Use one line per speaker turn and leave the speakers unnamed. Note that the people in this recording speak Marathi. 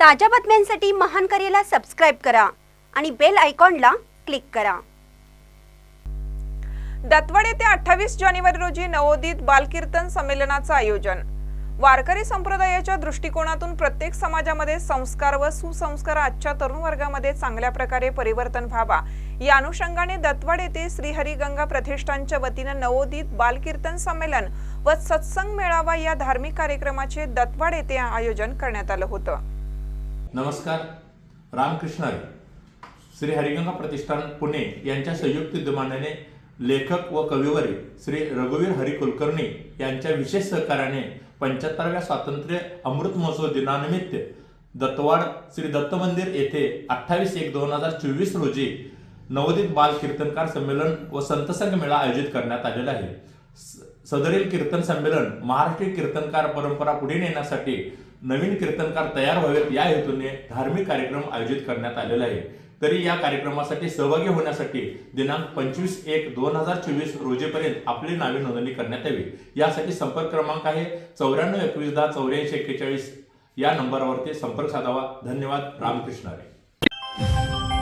ताज्या बातम्यांसाठी महान करेला सबस्क्राईब करा आणि बेल आयकॉनला क्लिक करा.
दत्वड येथे अठ्ठावीस जानेवारी रोजी नवोदित बालकीर्तन संमेलनाचं आयोजन. वारकरी संप्रदायाच्या दृष्टिकोनातून प्रत्येक समाजामध्ये संस्कार व सुसंस्कार आजच्या तरुण वर्गामध्ये चांगल्या प्रकारे परिवर्तन व्हावा. या अनुषंगाने दत्वड येथे श्रीहरिगंगा प्रतिष्ठानच्या वतीनं नवोदित बालकीर्तन संमेलन व सत्संग मेळावा या धार्मिक कार्यक्रमाचे दत्वड येथे आयोजन करण्यात आलं होतं.
नमस्कार. रामकृष्णारे. श्री हरिगंगा प्रतिष्ठान पुणे यांच्या संयुक्त विद्यमानाने लेखक व कविवरी श्री रघुवीर हरी कुलकर्णी यांच्या विशेष सहकार्याने पंच्याहत्तराव्या स्वातंत्र्य अमृत महोत्सव दिनानिमित्त दत्तवाड श्री दत्त मंदिर येथे अठ्ठावीस एक दोन हजार चोवीस रोजी नवोदित बाल कीर्तनकार संमेलन व संतसंग मेळा आयोजित करण्यात आलेला आहे. स- सदरील कीर्तन संमेलन महाराष्ट्रीय कीर्तनकार परंपरा पुढे नेण्यासाठी नवीन कीर्तनकार तयार व्हावेत या हेतूने धार्मिक कार्यक्रम आयोजित करण्यात आलेला आहे. तरी या कार्यक्रमासाठी सहभागी होण्यासाठी दिनांक पंचवीस एक दोन हजार चोवीस रोजीपर्यंत आपली नावे नोंदणी करण्यात यावी. यासाठी संपर्क क्रमांक आहे चौऱ्याण्णव एकवीस दहा चौऱ्याऐंशी एक्केचाळीस. या नंबरवरती संपर्क साधावा. धन्यवाद. रामकृष्ण हरी